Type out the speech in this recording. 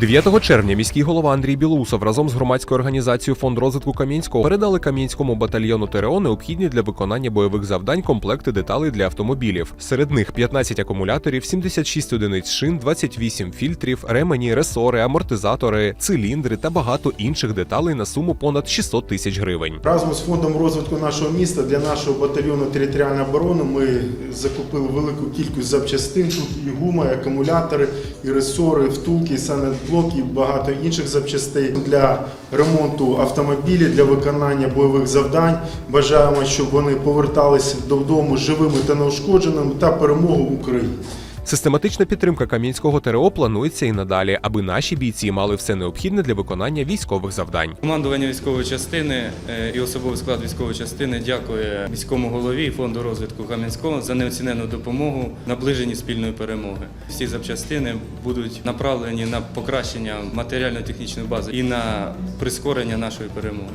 9 червня міський голова Андрій Білоусов разом з громадською організацією Фонд розвитку Кам'янського передали Кам'янському батальйону ТРО необхідні для виконання бойових завдань комплекти деталей для автомобілів. Серед них 15 акумуляторів, 76 одиниць шин, 28 фільтрів, ремені, ресори, амортизатори, циліндри та багато інших деталей на суму понад 600 тисяч гривень. Разом з фондом розвитку нашого міста для нашого батальйону територіальної оборони ми закупили велику кількість запчастин. Тут і гума, і акумулятори, і ресори, втулки, і санетблоки, і багато інших запчастей для ремонту автомобілів, для виконання бойових завдань. Бажаємо, щоб вони поверталися додому живими та неушкодженими та перемогу України. Систематична підтримка Кам'янського ТРО планується і надалі, аби наші бійці мали все необхідне для виконання військових завдань. Командування військової частини е, і особовий склад військової частини дякує міському голові фонду розвитку Кам'янського за неоцінену допомогу в наближенні спільної перемоги. Всі запчастини будуть направлені на покращення матеріально-технічної бази і на прискорення нашої перемоги.